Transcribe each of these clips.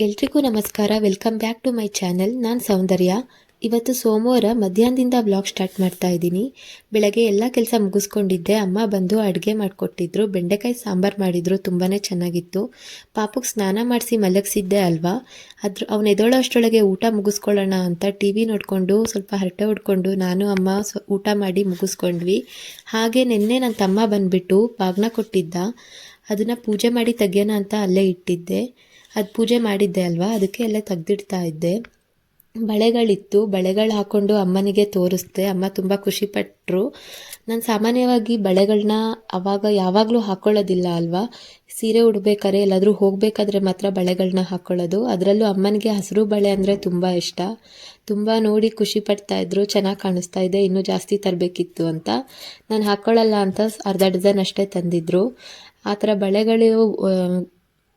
ಎಲ್ರಿಗೂ ನಮಸ್ಕಾರ. Welcome back to my channel ನಾನು ಸೌಂದರ್ಯ. ಇವತ್ತು ಸೋಮವಾರ ಮಧ್ಯಾಹ್ನದಿಂದ ಬ್ಲಾಗ್ ಸ್ಟಾರ್ಟ್ ಮಾಡ್ತಾ ಇದ್ದೀನಿ. ಬೆಳಗ್ಗೆ ಎಲ್ಲ ಕೆಲಸ ಮುಗಿಸ್ಕೊಂಡಿದ್ದೆ. ಅಮ್ಮ ಬಂದು ಅಡುಗೆ ಮಾಡಿಕೊಟ್ಟಿದ್ರು. ಬೆಂಡೆಕಾಯಿ ಸಾಂಬಾರು ಮಾಡಿದ್ರು. ತುಂಬಾ ಚೆನ್ನಾಗಿತ್ತು. ಪಾಪಕ್ಕೆ ಸ್ನಾನ ಮಾಡಿಸಿ ಮಲಗಿಸಿದ್ದೆ ಅಲ್ವಾ? ಅದ್ರ ಅವ್ನು ಎದೋಳೋ ಅಷ್ಟರೊಳಗೆ ಊಟ ಮುಗಿಸ್ಕೊಳ್ಳೋಣ ಅಂತ ಟಿ ವಿ ನೋಡಿಕೊಂಡು ಸ್ವಲ್ಪ ಹರಟೆ ಹೊಡ್ಕೊಂಡು ನಾನು, ಅಮ್ಮ ಊಟ ಮಾಡಿ ಮುಗಿಸ್ಕೊಂಡ್ವಿ. ಹಾಗೆ ನಿನ್ನೆ ನನ್ನ ತಮ್ಮ ಬಂದುಬಿಟ್ಟು ಬಾಗ್ನ ಕೊಟ್ಟಿದ್ದ. ಅದನ್ನು ಪೂಜೆ ಮಾಡಿ ತೆಗಿಯೋಣ ಅಂತ ಅಲ್ಲೇ ಇಟ್ಟಿದ್ದೆ. ಅದು ಪೂಜೆ ಮಾಡಿದ್ದೆ ಅಲ್ವಾ? ಅದಕ್ಕೆ ಎಲ್ಲ ತೆಗ್ದಿಡ್ತಾ ಇದ್ದೆ. ಬಳೆಗಳಿತ್ತು. ಬಳೆಗಳು ಹಾಕ್ಕೊಂಡು ಅಮ್ಮನಿಗೆ ತೋರಿಸ್ದೆ. ಅಮ್ಮ ತುಂಬ ಖುಷಿಪಟ್ಟರು ನಾನು ಸಾಮಾನ್ಯವಾಗಿ ಬಳೆಗಳನ್ನ ಅವಾಗ ಯಾವಾಗಲೂ ಹಾಕ್ಕೊಳ್ಳೋದಿಲ್ಲ ಅಲ್ವಾ? ಸೀರೆ ಉಡ್ಬೇಕಾದ್ರೆ ಎಲ್ಲಾದರೂ ಹೋಗಬೇಕಾದ್ರೆ ಮಾತ್ರ ಬಳೆಗಳನ್ನ ಹಾಕ್ಕೊಳ್ಳೋದು ಅದರಲ್ಲೂ ಅಮ್ಮನಿಗೆ ಹಸಿರು ಬಳೆ ಅಂದರೆ ತುಂಬ ಇಷ್ಟ. ತುಂಬ ನೋಡಿ ಖುಷಿ ಪಡ್ತಾ ಇದ್ರು. ಚೆನ್ನಾಗಿ ಕಾಣಿಸ್ತಾ ಇದೆ. ಇನ್ನೂ ಜಾಸ್ತಿ ತರಬೇಕಿತ್ತು ಅಂತ. ನಾನು ಹಾಕ್ಕೊಳ್ಳಲ್ಲ ಅಂತ ಅರ್ಧ ಡಜನ್ ಅಷ್ಟೇ ತಂದಿದ್ರು. ಆ ಥರ ಬಳೆಗಳು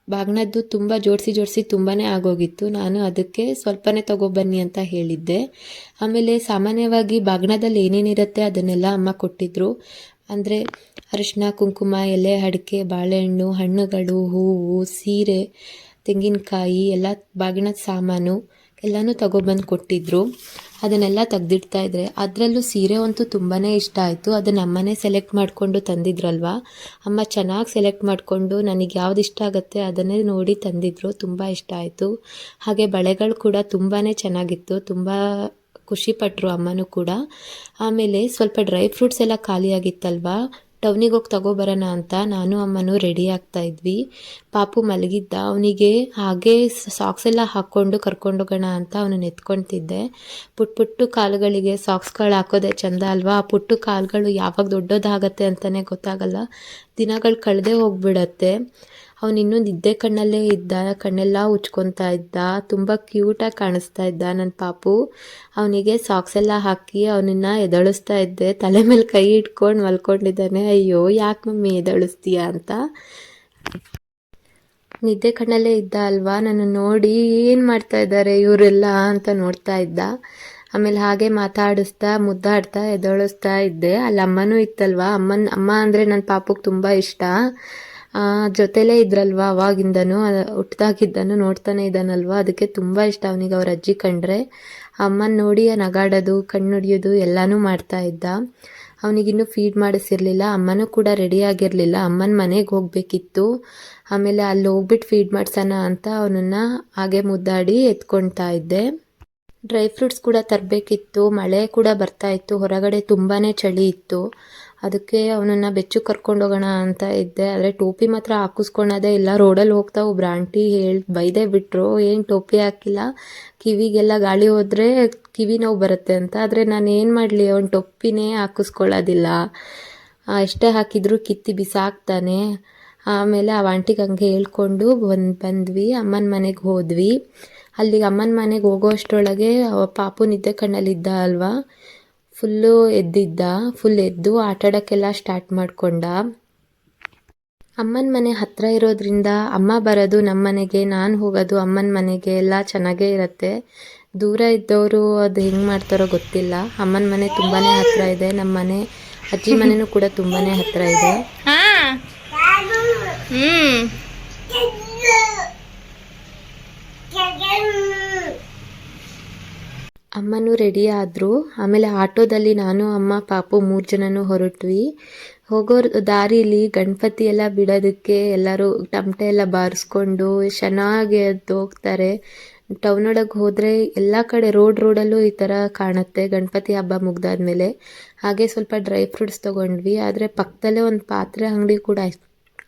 ಬಾಗ್ನದ್ದು ತುಂಬ ಜೋಡಿಸಿ ಜೋಡಿಸಿ ತುಂಬಾ ಆಗೋಗಿತ್ತು. ನಾನು ಅದಕ್ಕೆ ಸ್ವಲ್ಪನೇ ತಗೊಬನ್ನಿ ಅಂತ ಹೇಳಿದ್ದೆ. ಆಮೇಲೆ ಸಾಮಾನ್ಯವಾಗಿ ಬಾಗ್ನದಲ್ಲಿ ಏನೇನಿರುತ್ತೆ ಅದನ್ನೆಲ್ಲ ಅಮ್ಮ ಕೊಟ್ಟಿದ್ರು. ಅಂದರೆ ಅರಿಶಿನ ಕುಂಕುಮ, ಎಲೆ, ಅಡಿಕೆ, ಬಾಳೆಹಣ್ಣು, ಹಣ್ಣುಗಳು, ಹೂವು, ಸೀರೆ, ತೆಂಗಿನಕಾಯಿ, ಎಲ್ಲ ಬಾಗಿನ ಸಾಮಾನು. ಎಲ್ಲನೂ ತಗೊಬಂದು ಕೊಟ್ಟಿದ್ರು. ಅದನ್ನೆಲ್ಲ ತೆಗ್ದಿಡ್ತಾ ಇದ್ರೆ ಅದರಲ್ಲೂ ಸೀರೆ ಅಂತೂ ತುಂಬಾ ಇಷ್ಟ ಆಯಿತು. ಅದನ್ನು ಅಮ್ಮನೇ ಸೆಲೆಕ್ಟ್ ಮಾಡಿಕೊಂಡು ತಂದಿದ್ರಲ್ವಾ? ಅಮ್ಮ ಚೆನ್ನಾಗಿ ಸೆಲೆಕ್ಟ್ ಮಾಡಿಕೊಂಡು ನನಗೆ ಯಾವ್ದು ಇಷ್ಟ ಆಗುತ್ತೆ ಅದನ್ನೇ ನೋಡಿ ತಂದಿದ್ರು. ತುಂಬ ಇಷ್ಟ ಆಯಿತು. ಹಾಗೆ ಬಳೆಗಳು ಕೂಡ ತುಂಬಾ ಚೆನ್ನಾಗಿತ್ತು. ತುಂಬ ಖುಷಿಪಟ್ಟರು ಅಮ್ಮನೂ ಕೂಡ. ಆಮೇಲೆ ಸ್ವಲ್ಪ ಡ್ರೈ ಫ್ರೂಟ್ಸ್ ಎಲ್ಲ ಖಾಲಿಯಾಗಿತ್ತಲ್ವಾ? ಟೌನಿಗೆ ಹೋಗಿ ತಗೊಬರೋಣ ಅಂತ ನಾನು ಅಮ್ಮನೂ ರೆಡಿ ಆಗ್ತಾ ಇದ್ವಿ. ಪಾಪು ಮಲಗಿದ್ದ. ಅವನಿಗೆ ಹಾಗೆ ಸಾಕ್ಸ್ ಎಲ್ಲ ಹಾಕ್ಕೊಂಡು ಕರ್ಕೊಂಡೋಗೋಣ ಅಂತ ಅವನನ್ನು ಎತ್ಕೊಳ್ತಿದ್ದೆ ಪುಟ್ ಪುಟ್ಟು ಕಾಲುಗಳಿಗೆ ಸಾಕ್ಸ್ಗಳು ಹಾಕೋದೆ ಚಂದ ಅಲ್ವಾ? ಆ ಪುಟ್ಟು ಕಾಲುಗಳು ಯಾವಾಗ ದೊಡ್ಡದಾಗತ್ತೆ ಅಂತಲೇ ಗೊತ್ತಾಗಲ್ಲ. ದಿನಗಳು ಕಳೆದೇ ಹೋಗ್ಬಿಡತ್ತೆ. ಅವನು ಇನ್ನೊಂದು ನಿದ್ದೆ ಕಣ್ಣಲ್ಲೇ ಇದ್ದ, ಕಣ್ಣೆಲ್ಲ ಉಚ್ಕೊತಾ ಇದ್ದ, ತುಂಬ ಕ್ಯೂಟಾಗಿ ಕಾಣಿಸ್ತಾ ಇದ್ದ ನನ್ನ ಪಾಪು. ಅವನಿಗೆ ಸಾಕ್ಸ್ ಎಲ್ಲ ಹಾಕಿ ಅವನನ್ನ ಎದಳಿಸ್ತಾ ಇದ್ದೆ. ತಲೆ ಮೇಲೆ ಕೈ ಇಟ್ಕೊಂಡು ಮಲ್ಕೊಂಡಿದ್ದಾನೆ. ಅಯ್ಯೋ, ಯಾಕೆ ಮಮ್ಮಿ ಎದಳಿಸ್ತೀಯ ಅಂತ. ನಿದ್ದೆ ಕಣ್ಣಲ್ಲೇ ಇದ್ದ ಅಲ್ವಾ? ನನ್ನ ನೋಡಿ ಏನು ಮಾಡ್ತಾ ಇದ್ದಾರೆ ಇವರೆಲ್ಲ ಅಂತ ನೋಡ್ತಾ ಇದ್ದ. ಆಮೇಲೆ ಹಾಗೆ ಮಾತಾಡಿಸ್ತಾ, ಮುದ್ದಾಡ್ತಾ, ಎದಳಿಸ್ತಾ ಇದ್ದೆ. ಅಲ್ಲಿ ಅಮ್ಮನೂ ಇತ್ತಲ್ವಾ? ಅಮ್ಮನ, ಅಮ್ಮ ಅಂದರೆ ನನ್ನ ಪಾಪಕ್ಕೆ ತುಂಬ ಇಷ್ಟ. ಜೊತೆಲೇ ಇದ್ರಲ್ವಾ ಅವಾಗಿಂದನು ಹುಟ್ಟದಾಗಿದ್ದನು ನೋಡ್ತಾನೆ ಇದ್ದಾನಲ್ವಾ? ಅದಕ್ಕೆ ತುಂಬ ಇಷ್ಟ ಅವನಿಗೆ ಅವ್ರ ಅಜ್ಜಿ ಕಂಡ್ರೆ. ಅಮ್ಮನ ನೋಡಿ ನಗಾಡೋದು ಕಣ್ಣುಡಿಯೋದು ಎಲ್ಲನೂ ಮಾಡ್ತಾ ಇದ್ದ. ಅವನಿಗಿನ್ನೂ ಫೀಡ್ ಮಾಡಿಸಿರ್ಲಿಲ್ಲ, ಅಮ್ಮನೂ ಕೂಡ ರೆಡಿ ಆಗಿರಲಿಲ್ಲ. ಅಮ್ಮನ ಮನೆಗೆ ಹೋಗಬೇಕಿತ್ತು. ಆಮೇಲೆ ಅಲ್ಲಿ ಹೋಗ್ಬಿಟ್ಟು ಫೀಡ್ ಮಾಡ್ಸೋಣ ಅಂತ ಅವನನ್ನು ಹಾಗೆ ಮುದ್ದಾಡಿ ಎತ್ಕೊಳ್ತಾ ಇದ್ದೆ. ಡ್ರೈ ಫ್ರೂಟ್ಸ್ ಕೂಡ ತರಬೇಕಿತ್ತು, ಮಳೆ ಕೂಡ ಬರ್ತಾ ಇತ್ತು, ಹೊರಗಡೆ ತುಂಬಾ ಚಳಿ ಇತ್ತು. ಅದಕ್ಕೆ ಅವನನ್ನು ಬೆಚ್ಚು ಕರ್ಕೊಂಡು ಹೋಗೋಣ ಅಂತ ಇದ್ದೆ. ಆದರೆ ಟೋಪಿ ಮಾತ್ರ ಹಾಕಿಸ್ಕೊಳೋದೇ ಇಲ್ಲ. ರೋಡಲ್ಲಿ ಹೋಗ್ತಾ ಒಬ್ರು ಆಂಟಿ ಹೇಳಿ ಬೈದೇ ಬಿಟ್ಟರು ಏನು ಟೋಪಿ ಹಾಕಿಲ್ಲ. ಕಿವಿಗೆಲ್ಲ ಗಾಳಿ ಹೋದರೆ ಕಿವಿ ನೋವು ಬರುತ್ತೆ ಅಂತ. ಆದರೆ ನಾನು ಏನು ಮಾಡಲಿ? ಅವ್ನು ಟೊಪ್ಪಿನೇ ಹಾಕಿಸ್ಕೊಳ್ಳೋದಿಲ್ಲ. ಎಷ್ಟೇ ಹಾಕಿದ್ರು ಕಿತ್ತಿ ಬಿಸಾಕ್ತಾನೆ. ಆಮೇಲೆ ಆ ಆಂಟಿಗೆ ಹಂಗೆ ಹೇಳ್ಕೊಂಡು ಬಂದು, ಬಂದ್ವಿ. ಅಮ್ಮನ ಮನೆಗೆ ಹೋದ್ವಿ. ಅಲ್ಲಿಗೆ ಅಮ್ಮನ ಮನೆಗೆ ಹೋಗೋ ಅಷ್ಟರೊಳಗೆ ಪಾಪು ನಿದ್ದೆ ಕಣ್ಣಲ್ಲಿದ್ದ ಅಲ್ವಾ? ಫುಲ್ಲು ಎದ್ದಿದ್ದ, ಫುಲ್ ಎದ್ದು ಆಟಾಡೋಕ್ಕೆಲ್ಲ ಸ್ಟಾರ್ಟ್ ಮಾಡಿಕೊಂಡ. ಅಮ್ಮನ ಮನೆ ಹತ್ತಿರ ಇರೋದ್ರಿಂದ ಅಮ್ಮ ಬರೋದು ನಮ್ಮ ಮನೆಗೆ, ನಾನು ಹೋಗೋದು ಅಮ್ಮನ ಮನೆಗೆ ಎಲ್ಲ ಚೆನ್ನಾಗೇ ಇರುತ್ತೆ. ದೂರ ಇದ್ದವರು ಅದು ಹೆಂಗೆ ಮಾಡ್ತಾರೋ ಗೊತ್ತಿಲ್ಲ. ಅಮ್ಮನ ಮನೆ ತುಂಬಾ ಹತ್ತಿರ ಇದೆ ನಮ್ಮ ಮನೆ ಅಜ್ಜಿ ಮನೆನೂ ಕೂಡ ತುಂಬಾ ಹತ್ತಿರ ಇದೆ. ಅಮ್ಮನೂ ರೆಡಿ ಆದರು. ಆಮೇಲೆ ಆಟೋದಲ್ಲಿ ನಾನು, ಅಮ್ಮ, ಪಾಪು ಮೂರು ಜನನೂ ಹೊರಟ್ವಿ. ಹೋಗೋ ದಾರಿಲಿ ಗಣಪತಿ ಎಲ್ಲ ಬಿಡೋದಕ್ಕೆ ಎಲ್ಲರೂ ಟಮಟೆ ಎಲ್ಲ ಬಾರಿಸ್ಕೊಂಡು ಚೆನ್ನಾಗಿ ಎದ್ದು ಹೋಗ್ತಾರೆ. ಟೌನ್ ಒಳಗೆ ಹೋದರೆ ಎಲ್ಲ ಕಡೆ ರೋಡ್ ರೋಡಲ್ಲೂ ಈ ಥರ ಕಾಣುತ್ತೆ ಗಣಪತಿ ಹಬ್ಬ ಮುಗ್ದಾದ್ಮೇಲೆ. ಹಾಗೆ ಸ್ವಲ್ಪ ಡ್ರೈ ಫ್ರೂಟ್ಸ್ ತೊಗೊಂಡ್ವಿ. ಆದರೆ ಪಕ್ಕದಲ್ಲೇ ಒಂದು ಪಾತ್ರೆ ಅಂಗಡಿ ಕೂಡ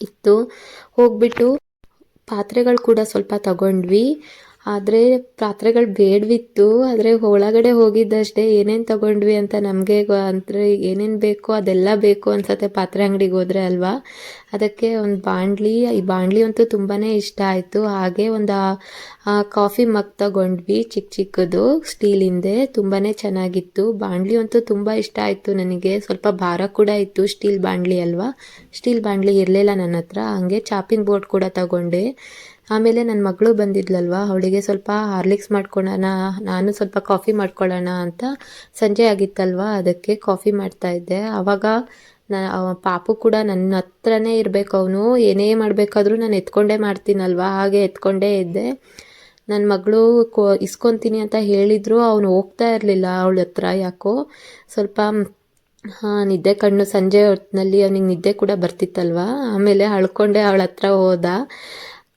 ಇತ್ತು. ಹೋಗ್ಬಿಟ್ಟು ಪಾತ್ರೆಗಳು ಕೂಡ ಸ್ವಲ್ಪ ತಗೊಂಡ್ವಿ. ಆದರೆ ಪಾತ್ರೆಗಳು ಬೇಡವಿತ್ತು, ಆದರೆ ಒಳಗಡೆ ಹೋಗಿದ್ದಷ್ಟೇ ಏನೇನು ತಗೊಂಡ್ವಿ ಅಂತ ನಮಗೆ ಅಂದರೆ ಏನೇನು ಬೇಕೋ ಅದೆಲ್ಲ ಬೇಕು ಅನ್ಸತ್ತೆ ಪಾತ್ರೆ ಅಂಗಡಿಗೆ ಹೋದ್ರೆ ಅಲ್ವಾ? ಅದಕ್ಕೆ ಒಂದು ಬಾಂಡ್ಲಿ ಈ ಬಾಂಡ್ಲಿ ಅಂತೂ ತುಂಬಾ ಇಷ್ಟ ಆಯಿತು. ಹಾಗೆ ಒಂದು ಕಾಫಿ ಮಗ್ ತಗೊಂಡ್ವಿ ಚಿಕ್ಕ ಚಿಕ್ಕದು ಸ್ಟೀಲಿಂದೆ ತುಂಬಾ ಚೆನ್ನಾಗಿತ್ತು. ಬಾಂಡ್ಲಿ ಅಂತೂ ತುಂಬ ಇಷ್ಟ ಆಯಿತು ನನಗೆ. ಸ್ವಲ್ಪ ಭಾರ ಕೂಡ ಇತ್ತು ಸ್ಟೀಲ್ ಬಾಂಡ್ಲಿ ಅಲ್ವಾ? ಸ್ಟೀಲ್ ಬಾಂಡ್ಲಿ ಇರಲಿಲ್ಲ ನನ್ನ ಹತ್ರ. ಹಂಗೆ ಚಾಪಿಂಗ್ ಬೋರ್ಡ್ ಕೂಡ ತಗೊಂಡೆ. ಆಮೇಲೆ ನನ್ನ ಮಗಳು ಬಂದಿದ್ಲಲ್ವಾ, ಅವಳಿಗೆ ಸ್ವಲ್ಪ ಹಾರ್ಲಿಕ್ಸ್ ಮಾಡ್ಕೊಳ್ಳೋಣ ನಾನು ಸ್ವಲ್ಪ ಕಾಫಿ ಮಾಡ್ಕೊಳ್ಳೋಣ ಅಂತ ಸಂಜೆ ಆಗಿತ್ತಲ್ವಾ, ಅದಕ್ಕೆ ಕಾಫಿ ಮಾಡ್ತಾ ಇದ್ದೆ. ಆವಾಗ ನ ಪಾಪು ಕೂಡ ನನ್ನ ಹತ್ರನೇ ಇರಬೇಕು, ಅವನು ಏನೇ ಮಾಡಬೇಕಾದ್ರೂ ನಾನು ಎತ್ಕೊಂಡೇ ಮಾಡ್ತೀನಲ್ವಾ, ಹಾಗೆ ಎತ್ಕೊಂಡೇ ಇದ್ದೆ. ನನ್ನ ಮಗಳು ಕೋ, ಇಸ್ಕೊತೀನಿ ಅಂತ ಹೇಳಿದ್ರು, ಅವನು ಹೋಗ್ತಾ ಇರಲಿಲ್ಲ ಅವಳ ಹತ್ರ ಯಾಕೋ, ಸ್ವಲ್ಪ ನಿದ್ದೆ ಕಣ್ಣು ಸಂಜೆ ಹೊತ್ತಿನಲ್ಲಿ ಅವನಿಗೆ ನಿದ್ದೆ ಕೂಡ ಬರ್ತಿತ್ತಲ್ವಾ, ಆಮೇಲೆ ಅಳ್ಕೊಂಡೆ ಅವಳ ಹತ್ರ ಹೋದ.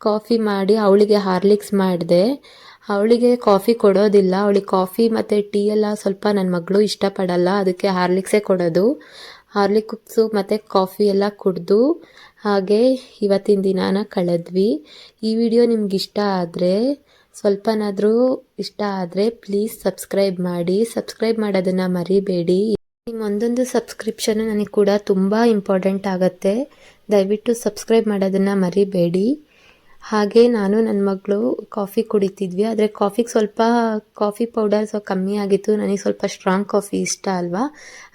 ಕಾಫಿ ಮಾಡಿ ಅವಳಿಗೆ ಹಾರ್ಲಿಕ್ಸ್ ಮಾಡಿದೆ. ಅವಳಿಗೆ ಕಾಫಿ ಕೊಡೋದಿಲ್ಲ. ಅವಳಿಗೆ ಕಾಫಿ ಮತ್ತು ಟೀ ಎಲ್ಲ ಸ್ವಲ್ಪ ನನ್ನ ಮಗಳು ಇಷ್ಟಪಡಲ್ಲ. ಅದಕ್ಕೆ ಹಾರ್ಲಿಕ್ಸೇ ಕೊಡೋದು. ಹಾರ್ಲಿಕ್ಸು ಮತ್ತು ಕಾಫಿ ಎಲ್ಲ ಕುಡಿದು ಹಾಗೆ ಇವತ್ತಿನ ದಿನಾನ ಕಳೆದ್ವಿ. ಈ ವಿಡಿಯೋ ನಿಮ್ಗೆ ಇಷ್ಟ ಆದರೆ, ಸ್ವಲ್ಪನಾದರೂ ಇಷ್ಟ ಆದರೆ ಪ್ಲೀಸ್ ಸಬ್ಸ್ಕ್ರೈಬ್ ಮಾಡಿ. ಸಬ್ಸ್ಕ್ರೈಬ್ ಮಾಡೋದನ್ನು ಮರಿಬೇಡಿ. ನಿಮ್ಮ ಒಂದೊಂದು ಸಬ್ಸ್ಕ್ರಿಪ್ಷನು ನನಗೆ ಕೂಡ ತುಂಬ ಇಂಪಾರ್ಟೆಂಟ್ ಆಗುತ್ತೆ. ದಯವಿಟ್ಟು ಸಬ್ಸ್ಕ್ರೈಬ್ ಮಾಡೋದನ್ನು ಮರಿಬೇಡಿ. ಹಾಗೆ ನಾನು ನನ್ನ ಮಗಳು ಕಾಫಿ ಕುಡಿತಿದ್ವಿ. ಆದರೆ ಕಾಫಿಗೆ ಸ್ವಲ್ಪ ಕಾಫಿ ಪೌಡರ್ ಸ್ವಲ್ಪ ಕಮ್ಮಿ ಆಗಿತ್ತು. ನನಗೆ ಸ್ವಲ್ಪ ಸ್ಟ್ರಾಂಗ್ ಕಾಫಿ ಇಷ್ಟ ಅಲ್ವಾ?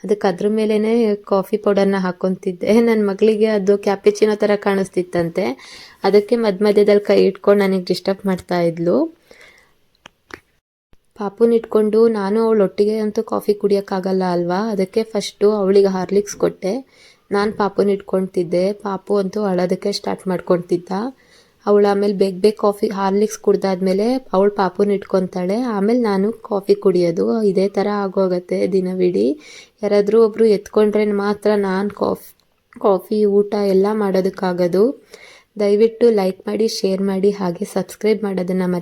ಅದಕ್ಕೆ ಅದ್ರ ಮೇಲೇ ಕಾಫಿ ಪೌಡರ್ನ ಹಾಕ್ಕೊತಿದ್ದೆ ನನ್ನ ಮಗಳಿಗೆ ಅದು ಕ್ಯಾಪಿಚಿನೋ ಥರ ಕಾಣಿಸ್ತಿತ್ತಂತೆ. ಅದಕ್ಕೆ ಮಧ್ಯ ಮಧ್ಯದಲ್ಲಿ ಕೈ ಇಟ್ಕೊಂಡು ನನಗೆ ಡಿಸ್ಟರ್ಬ್ ಮಾಡ್ತಾ ಇದ್ಲು. ಪಾಪುನ ಇಟ್ಕೊಂಡು ನಾನು ಅವಳೊಟ್ಟಿಗೆ ಅಂತೂ ಕಾಫಿ ಕುಡಿಯೋಕ್ಕಾಗಲ್ಲ ಅಲ್ವಾ? ಅದಕ್ಕೆ ಫಸ್ಟು ಅವಳಿಗೆ ಹಾರ್ಲಿಕ್ಸ್ ಕೊಟ್ಟೆ. ನಾನು ಪಾಪುನ ಇಟ್ಕೊಳ್ತಿದ್ದೆ ಪಾಪು ಅಂತೂ ಅಳೋದಕ್ಕೆ ಸ್ಟಾರ್ಟ್ ಮಾಡ್ಕೊತಿದ್ದ. ಅವಳು ಆಮೇಲೆ ಬೇಗ ಬೇಗ ಕಾಫಿ ಹಾರ್ಲಿಕ್ಸ್ ಕುಡ್ದಾದ್ಮೇಲೆ ಅವಳು ಪಾಪುನ ಇಟ್ಕೊತಾಳೆ. ಆಮೇಲೆ ನಾನು ಕಾಫಿ ಕುಡಿಯೋದು. ಇದೇ ಥರ ಆಗೋಗತ್ತೆ ದಿನವಿಡೀ. ಯಾರಾದರೂ ಒಬ್ಬರು ಎತ್ಕೊಂಡ್ರೆ ಮಾತ್ರ ನಾನು ಕಾಫ್ ಕಾಫಿ ಊಟ ಎಲ್ಲ ಮಾಡೋದಕ್ಕಾಗೋದು. ದಯವಿಟ್ಟು ಲೈಕ್ ಮಾಡಿ ಶೇರ್ ಮಾಡಿ, ಹಾಗೆ ಸಬ್ಸ್ಕ್ರೈಬ್ ಮಾಡೋದನ್ನು ಮರಿ